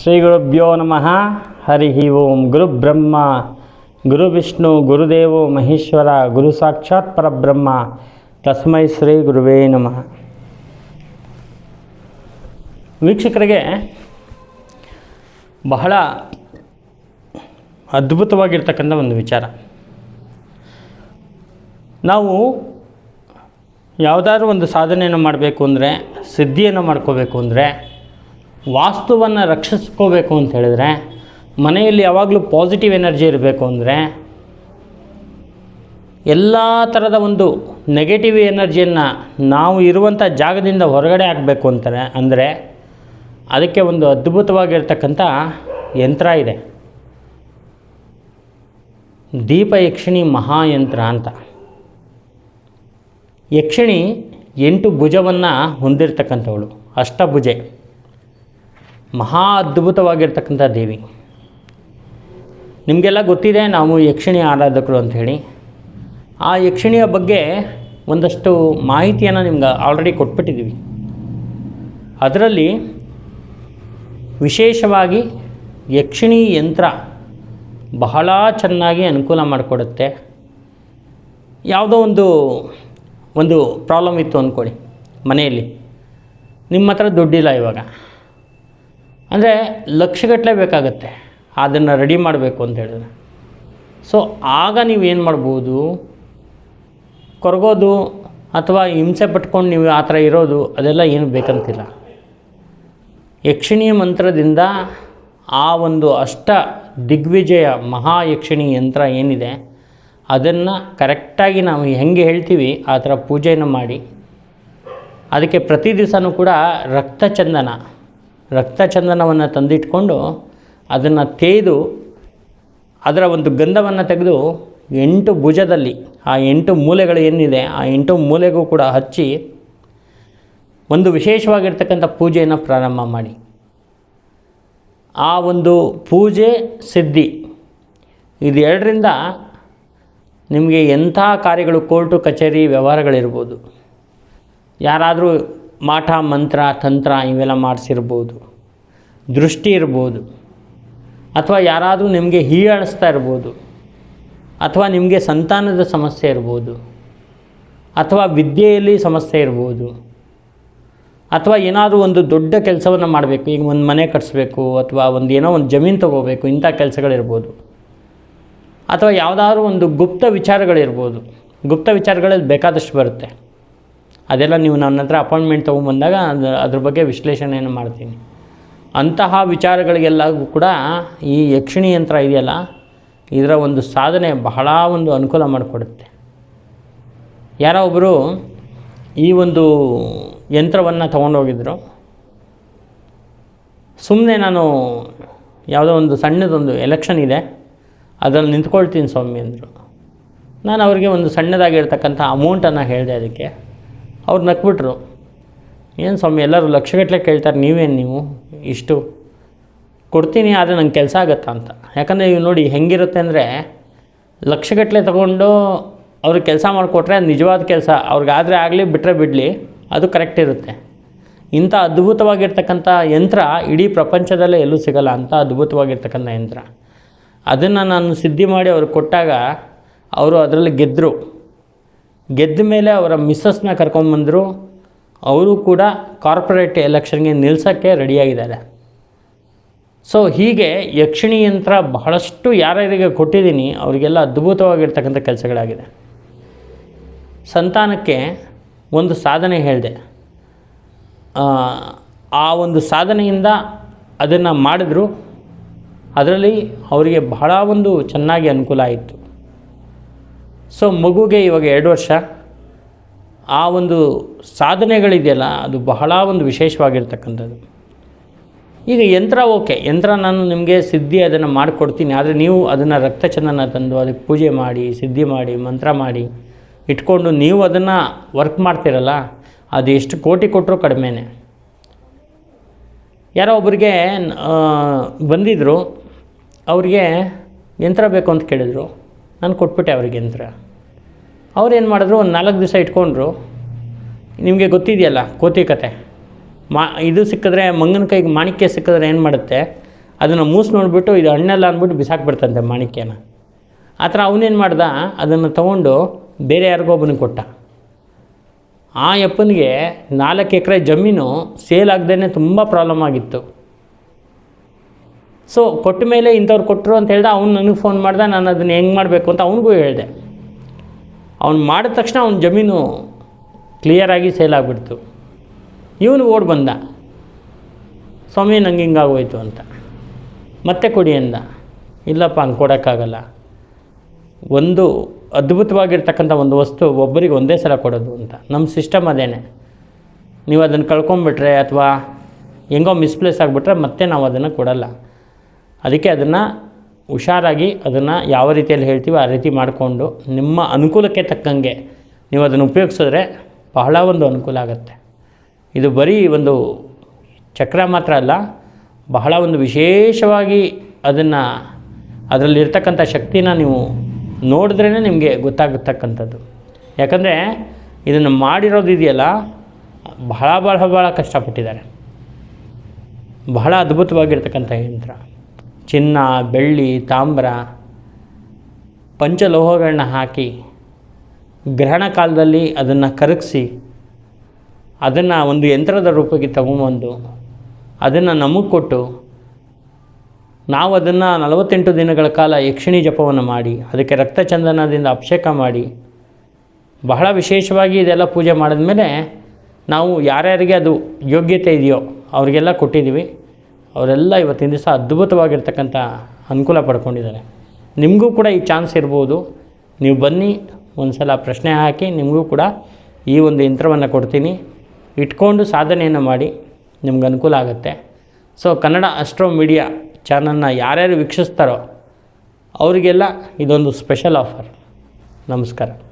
ಶ್ರೀ ಗುರುಭ್ಯೋ ನಮಃ. ಹರಿ ಓಂ ಗುರು ಬ್ರಹ್ಮ. ಗುರು ವಿಷ್ಣು ಗುರುದೇವೋ ಮಹೇಶ್ವರ, ಗುರು ಸಾಕ್ಷಾತ್ ಪರಬ್ರಹ್ಮ. ತಸ್ಮೈ ಶ್ರೀ ಗುರುವೇ ನಮಃ. ವೀಕ್ಷಕರಿಗೆ ಬಹಳ ಅದ್ಭುತವಾಗಿರ್ತಕ್ಕಂಥ ಒಂದು ವಿಚಾರ. ನಾವು ಯಾವುದಾದ್ರೂ ಒಂದು ಸಾಧನೆಯನ್ನು ಮಾಡಬೇಕು ಅಂದರೆ, ಸಿದ್ಧಿಯನ್ನು ಮಾಡ್ಕೋಬೇಕು ಅಂದರೆ ವಾಸ್ತುವನ್ನು ರಕ್ಷಿಸ್ಕೋಬೇಕು ಅಂತ ಹೇಳಿದ್ರೆ, ಮನೆಯಲ್ಲಿ ಯಾವಾಗಲೂ ಪಾಸಿಟಿವ್ ಎನರ್ಜಿ ಇರಬೇಕು ಅಂದರೆ, ಎಲ್ಲ ಥರದ ಒಂದು ನೆಗೆಟಿವ್ ಎನರ್ಜಿಯನ್ನು ನಾವು ಇರುವಂಥ ಜಾಗದಿಂದ ಹೊರಗಡೆ ಆಗಬೇಕು ಅಂತಾರೆ. ಅಂದರೆ, ಅದಕ್ಕೆ ಒಂದು ಅದ್ಭುತವಾಗಿರ್ತಕ್ಕಂಥ ಯಂತ್ರ ಇದೆ. ದೀಪ ಯಕ್ಷಿಣಿ ಮಹಾಯಂತ್ರ ಅಂತ. ಯಕ್ಷಿಣಿ ಎಂಟು ಭುಜವನ್ನು ಹೊಂದಿರತಕ್ಕಂಥವಳು, ಅಷ್ಟಭುಜೆ. ಮಹಾ ಅದ್ಭುತವಾಗಿರ್ತಕ್ಕಂಥ ದೇವಿ. ನಿಮಗೆಲ್ಲ ಗೊತ್ತಿದೆ ನಾವು ಯಕ್ಷಿಣಿ ಆರಾಧಕರು ಅಂಥೇಳಿ ಆ ಯಕ್ಷಿಣಿಯ ಬಗ್ಗೆ ಒಂದಷ್ಟು ಮಾಹಿತಿಯನ್ನು ನಿಮ್ಗೆ ಆಲ್ರೆಡಿ ಕೊಟ್ಬಿಟ್ಟಿದ್ದೀವಿ. ಅದರಲ್ಲಿ ವಿಶೇಷವಾಗಿ ಯಕ್ಷಿಣಿ ಯಂತ್ರ ಬಹಳ ಚೆನ್ನಾಗಿ ಅನುಕೂಲ ಮಾಡಿಕೊಡುತ್ತೆ. ಯಾವುದೋ ಒಂದು ಒಂದು ಪ್ರಾಬ್ಲಮ್ ಇತ್ತು ಅಂದ್ಕೊಳ್ಳಿ ಮನೆಯಲ್ಲಿ. ನಿಮ್ಮ ಹತ್ರ ದುಡ್ಡಿಲ್ಲ ಇವಾಗ. ಅಂದರೆ ಲಕ್ಷಗಟ್ಟಲೆ ಬೇಕಾಗತ್ತೆ. ಅದನ್ನು ರೆಡಿ ಮಾಡಬೇಕು ಅಂತ ಹೇಳಿದ್ರೆ. ಸೊ ಆಗ ನೀವು ಏನು ಮಾಡ್ಬೋದು? ಕೊರಗೋದು ಅಥವಾ ಹಿಂಸೆ ಪಟ್ಕೊಂಡು ನೀವು ಆ ಥರ ಇರೋದು, ಅದೆಲ್ಲ ಏನು ಬೇಕಂತಿಲ್ಲ. ಯಕ್ಷಿಣಿಯ ಮಂತ್ರದಿಂದ ಆ ಒಂದು ಅಷ್ಟ ದಿಗ್ವಿಜಯ ಮಹಾ ಯಕ್ಷಿಣಿ ಯಂತ್ರ ಏನಿದೆ, ಅದನ್ನು ಕರೆಕ್ಟಾಗಿ ನಾವು ಹೆಂಗೆ ಹೇಳ್ತೀವಿ, ಆ ಥರ ಪೂಜೆಯನ್ನು ಮಾಡಿ. ಅದಕ್ಕೆ ಪ್ರತಿ ದಿವಸನೂ ಕೂಡ ರಕ್ತಚಂದನ. ರಕ್ತಚಂದನವನ್ನು ತಂದಿಟ್ಕೊಂಡು ಅದನ್ನು ತೇಯ್ದು ಅದರ ಒಂದು ಗಂಧವನ್ನು ತೆಗೆದು ಎಂಟು ಭುಜದಲ್ಲಿ, ಆ ಎಂಟು ಮೂಲೆಗಳು ಏನಿದೆ, ಆ ಎಂಟು ಮೂಲೆಗೂ ಕೂಡ ಹಚ್ಚಿ ಒಂದು ವಿಶೇಷವಾಗಿರ್ತಕ್ಕಂಥ ಪೂಜೆಯನ್ನು ಪ್ರಾರಂಭ ಮಾಡಿ. ಆ ಒಂದು ಪೂಜೆ ಸಿದ್ಧಿ. ಇದೆರಡರಿಂದ ನಿಮಗೆ ಎಂಥ ಕಾರ್ಯಗಳು ಕೋರ್ಟು, ಕಚೇರಿ, ವ್ಯವಹಾರಗಳಿರ್ಬೋದು. ಯಾರಾದರೂ ಮಾಠ, ಮಂತ್ರ, ತಂತ್ರ ಇವೆಲ್ಲ ಮಾಡಿಸಿರ್ಬೋದು. ದೃಷ್ಟಿ ಇರ್ಬೋದು. ಅಥವಾ ಯಾರಾದರೂ ನಿಮಗೆ ಹೀಯಾಳಿಸ್ತಾ ಇರ್ಬೋದು. ಅಥವಾ ನಿಮಗೆ ಸಂತಾನದ ಸಮಸ್ಯೆ ಇರ್ಬೋದು. ಅಥವಾ ವಿದ್ಯೆಯಲ್ಲಿ ಸಮಸ್ಯೆ ಇರ್ಬೋದು. ಅಥವಾ ಏನಾದರೂ ಒಂದು ದೊಡ್ಡ ಕೆಲಸವನ್ನು ಮಾಡಬೇಕು. ಈಗ ಒಂದು ಮನೆ ಕಟ್ಟಿಸ್ಬೇಕು ಅಥವಾ ಒಂದು ಏನೋ ಒಂದು ಜಮೀನು ತೊಗೋಬೇಕು, ಇಂಥ ಕೆಲಸಗಳಿರ್ಬೋದು. ಅಥವಾ ಯಾವುದಾದ್ರೂ ಒಂದು ಗುಪ್ತ ವಿಚಾರಗಳಿರ್ಬೋದು. ಗುಪ್ತ ವಿಚಾರಗಳಲ್ಲಿ ಬೇಕಾದಷ್ಟು ಬರುತ್ತೆ. ಅದೆಲ್ಲ ನೀವು ನನ್ನ ಹತ್ರ ಅಪಾಯಿಂಟ್ಮೆಂಟ್ ತೊಗೊಂಬಂದಾಗ ಅದು ಅದ್ರ ಬಗ್ಗೆ ವಿಶ್ಲೇಷಣೆಯನ್ನು ಮಾಡ್ತೀನಿ. ಅಂತಹ ವಿಚಾರಗಳಿಗೆಲ್ಲವೂ ಕೂಡ ಈ ಯಕ್ಷಿಣಿ ಯಂತ್ರ ಇದೆಯಲ್ಲ, ಇದರ ಒಂದು ಸಾಧನೆ ಬಹಳ ಒಂದು ಅನುಕೂಲ ಮಾಡಿಕೊಡುತ್ತೆ. ಯಾರೋ ಒಬ್ಬರು ಈ ಒಂದು ಯಂತ್ರವನ್ನು ತೊಗೊಂಡೋಗಿದ್ರು. ಸುಮ್ಮನೆ ನಾನು ಯಾವುದೋ ಒಂದು ಸಣ್ಣದೊಂದು ಎಲೆಕ್ಷನ್ ಇದೆ, ಅದರಲ್ಲಿ ನಿಂತ್ಕೊಳ್ತೀನಿ ಸ್ವಾಮಿ ಅಂದರು. ನಾನು ಅವರಿಗೆ ಒಂದು ಸಣ್ಣದಾಗಿರ್ತಕ್ಕಂಥ ಅಮೌಂಟನ್ನು ಹೇಳಿದೆ ಅದಕ್ಕೆ. ಅವ್ರು ನಕ್ಬಿಟ್ರು. ಏನು ಸ್ವಾಮಿ, ಎಲ್ಲರೂ ಲಕ್ಷಗಟ್ಟಲೆ ಕೇಳ್ತಾರೆ, ನೀವೇನು ನೀವು? ಇಷ್ಟು. ಕೊಡ್ತೀನಿ, ಆದರೆ ನಂಗೆ ಕೆಲಸ ಆಗುತ್ತಾ ಅಂತ. ಯಾಕಂದರೆ ಇವು ನೋಡಿ ಹೆಂಗಿರುತ್ತೆ ಅಂದರೆ ಲಕ್ಷಗಟ್ಟಲೆ ತೊಗೊಂಡು ಅವ್ರಿಗೆ ಕೆಲಸ ಮಾಡಿಕೊಟ್ರೆ ನಿಜವಾದ ಕೆಲಸ. ಅವ್ರಿಗಾದರೆ ಆಗಲಿ ಬಿಟ್ಟರೆ ಬಿಡಲಿ, ಅದು ಕರೆಕ್ಟ್ ಇರುತ್ತೆ. ಇಂಥ ಅದ್ಭುತವಾಗಿರ್ತಕ್ಕಂಥ ಯಂತ್ರ ಇಡೀ ಪ್ರಪಂಚದಲ್ಲೇ ಎಲ್ಲೂ ಸಿಗಲ್ಲ ಅಂತ ಅದ್ಭುತವಾಗಿರ್ತಕ್ಕಂಥ ಯಂತ್ರ. ಅದನ್ನು ನಾನು ಸಿದ್ಧಿ ಮಾಡಿ ಅವ್ರಿಗೆ ಕೊಟ್ಟಾಗ ಅವರು ಅದರಲ್ಲಿ ಗೆದ್ದರು ಗೆದ್ದ ಮೇಲೆ ಅವರ ಮಿಸ್ಸಸ್ನ ಕರ್ಕೊಂಬಂದರು ಅವರು ಕೂಡ ಕಾರ್ಪೊರೇಟ್ ಎಲೆಕ್ಷನ್ಗೆ ನಿಲ್ಸೋಕ್ಕೆ ರೆಡಿಯಾಗಿದ್ದಾರೆ ಸೊ ಹೀಗೆ ಯಕ್ಷಿಣಿ ಯಂತ್ರ ಬಹಳಷ್ಟು ಯಾರ್ಯಾರಿಗೆ ಕೊಟ್ಟಿದ್ದೀನಿ, ಅವರಿಗೆಲ್ಲ ಅದ್ಭುತವಾಗಿರ್ತಕ್ಕಂಥ ಕೆಲಸಗಳಾಗಿದೆ. ಸಂತಾನಕ್ಕೆ ಒಂದು ಸಾಧನೆ ಹೇಳಿದೆ. ಆ ಒಂದು ಸಾಧನೆಯಿಂದ ಅದನ್ನು ಮಾಡಿದ್ರು. ಅದರಲ್ಲಿ ಅವರಿಗೆ ಬಹಳ ಒಂದು ಚೆನ್ನಾಗಿ ಅನುಕೂಲ ಆಯಿತು. ಸೊ ಮಗುಗೆ ಇವಾಗ ಎರಡು ವರ್ಷ. ಆ ಒಂದು ಸಾಧನೆಗಳಿದೆಯಲ್ಲ, ಅದು ಬಹಳ ಒಂದು ವಿಶೇಷವಾಗಿರ್ತಕ್ಕಂಥದ್ದು. ಈಗ ಯಂತ್ರ ಓಕೆ, ಯಂತ್ರ ನಾನು ನಿಮಗೆ ಸಿದ್ಧಿ ಅದನ್ನು ಮಾಡಿಕೊಡ್ತೀನಿ. ಆದರೆ ನೀವು ಅದನ್ನು ರಕ್ತಚಂದನ ತಂದು ಅದಕ್ಕೆ ಪೂಜೆ ಮಾಡಿ, ಸಿದ್ಧಿ ಮಾಡಿ, ಮಂತ್ರ ಮಾಡಿ ಇಟ್ಕೊಂಡು ನೀವು ಅದನ್ನು ವರ್ಕ್ ಮಾಡ್ತೀರಲ್ಲ, ಅದು ಎಷ್ಟು ಕೋಟಿ ಕೊಟ್ಟರು ಕಡಿಮೆನೇ. ಯಾರೋ ಒಬ್ಬರಿಗೆ ಬಂದಿದ್ದರು ಅವರಿಗೆ ಯಂತ್ರ ಬೇಕು ಅಂತ ಕೇಳಿದರು. ನಾನು ಕೊಟ್ಬಿಟ್ಟೆ ಅವ್ರಿಗೆ ಅವ್ರು ಏನು ಮಾಡಿದ್ರು, ಒಂದು ನಾಲ್ಕು ದಿವಸ ಇಟ್ಕೊಂಡ್ರು. ನಿಮಗೆ ಗೊತ್ತಿದೆಯಲ್ಲ, ಕೋತಿ ಕತೆ. ಮಾ, ಇದು ಸಿಕ್ಕಿದ್ರೆ, ಮಂಗನ ಕೈಗೆ ಮಾಣಿಕ್ಯ ಸಿಕ್ಕಿದ್ರೆ ಏನು ಮಾಡುತ್ತೆ? ಅದನ್ನು ಮೂಸಿ ನೋಡಿಬಿಟ್ಟು, ಇದು ಹಣ್ಣೆಲ್ಲ ಅಂದ್ಬಿಟ್ಟು ಬಿಸಾಕ್ಬಿಡ್ತಂತೆ ಮಾಣಿಕ್ಯನ. ಆ ಥರ ಅವನೇನು ಮಾಡ್ದ? ಅದನ್ನು ತೊಗೊಂಡು ಬೇರೆ ಯಾರಿಗೋ ಒಬ್ಬನಿಗೆ ಕೊಟ್ಟ. ಆ ಯಪ್ಪನಿಗೆ ನಾಲ್ಕು ಎಕರೆ ಜಮೀನು ಸೇಲ್ ಆಗದೇ ತುಂಬ ಪ್ರಾಬ್ಲಮ್ ಆಗಿತ್ತು. ಸೊ ಕೊಟ್ಟ ಮೇಲೆ ಇಂಥವ್ರು ಕೊಟ್ಟರು ಅಂತ ಹೇಳ್ದೆ, ಅವ್ನು ನನಗೆ ಫೋನ್ ಮಾಡ್ದೆ, ನಾನು ಅದನ್ನು ಹೆಂಗೆ ಮಾಡಬೇಕು ಅಂತ ಅವನಿಗೂ ಹೇಳಿದೆ. ಅವ್ನು ಮಾಡಿದ ತಕ್ಷಣ ಅವ್ನ ಜಮೀನು ಕ್ಲಿಯರಾಗಿ ಸೇಲ್ ಆಗಿಬಿಡ್ತು. ಇವನು ಓಡ್ ಬಂದ. ಸ್ವಾಮಿ, ನಂಗೆ ಹಿಂಗಾಗೋಯ್ತು ಅಂತ. ಮತ್ತೆ ಕೊಡಿ ಅಂದ. ಇಲ್ಲಪ್ಪ, ಹಂಗೆ ಕೊಡೋಕ್ಕಾಗಲ್ಲ. ಒಂದು ಅದ್ಭುತವಾಗಿರ್ತಕ್ಕಂಥ ಒಂದು ವಸ್ತು ಒಬ್ಬರಿಗೆ ಒಂದೇ ಸಲ ಕೊಡೋದು ಅಂತ. ನಮ್ಮ ಸಿಸ್ಟಮ್ ಅದೇನೆ. ನೀವು ಅದನ್ನು ಕಳ್ಕೊಂಬಿಟ್ರೆ ಅಥವಾ ಹೆಂಗೋ ಮಿಸ್ಪ್ಲೇಸ್ ಆಗಿಬಿಟ್ರೆ ಮತ್ತೆ ನಾವು ಅದನ್ನು ಕೊಡಲ್ಲ. ಅದಕ್ಕೆ ಅದನ್ನು ಹುಷಾರಾಗಿ ಅದನ್ನು ಯಾವ ರೀತಿಯಲ್ಲಿ ಹೇಳ್ತೀವಿ ಆ ರೀತಿ ಮಾಡಿಕೊಂಡು ನಿಮ್ಮ ಅನುಕೂಲಕ್ಕೆ ತಕ್ಕಂಗೆ ನೀವು ಅದನ್ನು ಉಪಯೋಗಿಸಿದ್ರೆ ಬಹಳ ಒಂದು ಅನುಕೂಲ ಆಗುತ್ತೆ. ಇದು ಬರೀ ಒಂದು ಚಕ್ರ ಮಾತ್ರ ಅಲ್ಲ, ಬಹಳ ಒಂದು ವಿಶೇಷವಾಗಿ ಅದನ್ನು ಅದರಲ್ಲಿರ್ತಕ್ಕಂಥ ಶಕ್ತಿನ ನೀವು ನೋಡಿದ್ರೇ ನಿಮಗೆ ಗೊತ್ತಾಗತಕ್ಕಂಥದ್ದು. ಯಾಕಂದರೆ ಇದನ್ನು ಮಾಡಿರೋದು ಇದೆಯಲ್ಲ, ಬಹಳ ಬಹಳ ಬಹಳ ಕಷ್ಟಪಟ್ಟಿದ್ದಾರೆ. ಬಹಳ ಅದ್ಭುತವಾಗಿರ್ತಕ್ಕಂಥ ಯಂತ್ರ. ಚಿನ್ನ, ಬೆಳ್ಳಿ, ತಾಮ್ರ, ಪಂಚಲೋಹಗಳನ್ನ ಹಾಕಿ ಗ್ರಹಣ ಕಾಲದಲ್ಲಿ ಅದನ್ನು ಕರಗಿಸಿ ಅದನ್ನು ಒಂದು ಯಂತ್ರದ ರೂಪಕ್ಕೆ ತಗೊಂಬಂದು ಅದನ್ನು ನಮಗೆ ಕೊಟ್ಟು ನಾವು ಅದನ್ನು ನಲವತ್ತೆಂಟು ದಿನಗಳ ಕಾಲ ಯಕ್ಷಿಣಿ ಜಪವನ್ನು ಮಾಡಿ, ಅದಕ್ಕೆ ರಕ್ತಚಂದನದಿಂದ ಅಭಿಷೇಕ ಮಾಡಿ, ಬಹಳ ವಿಶೇಷವಾಗಿ ಇದೆಲ್ಲ ಪೂಜೆ ಮಾಡಿದ್ಮೇಲೆ ನಾವು ಯಾರ್ಯಾರಿಗೆ ಅದು ಯೋಗ್ಯತೆ ಇದೆಯೋ ಅವರಿಗೆಲ್ಲ ಕೊಟ್ಟಿದ್ದೀವಿ. ಅವರೆಲ್ಲ ಇವತ್ತಿನ ದಿವಸ ಅದ್ಭುತವಾಗಿರ್ತಕ್ಕಂಥ ಅನುಕೂಲ ಪಡ್ಕೊಂಡಿದ್ದಾರೆ. ನಿಮಗೂ ಕೂಡ ಈ ಚಾನ್ಸ್ ಇರ್ಬೋದು. ನೀವು ಬನ್ನಿ ಒಂದು ಸಲ ಪ್ರಶ್ನೆ ಹಾಕಿ ನಿಮಗೂ ಕೂಡ ಈ ಒಂದು ಯಂತ್ರವನ್ನು ಕೊಡ್ತೀನಿ. ಇಟ್ಕೊಂಡು ಸಾಧನೆಯನ್ನು ಮಾಡಿ ನಿಮ್ಗೆ ಅನುಕೂಲ ಆಗುತ್ತೆ. ಸೊ, ಕನ್ನಡ ಅಸ್ಟ್ರೋ ಮೀಡಿಯಾ ಚಾನಲ್ನ ಯಾರ್ಯಾರು ವೀಕ್ಷಿಸ್ತಾರೋ ಅವರಿಗೆಲ್ಲ ಇದೊಂದು ಸ್ಪೆಷಲ್ ಆಫರ್. ನಮಸ್ಕಾರ.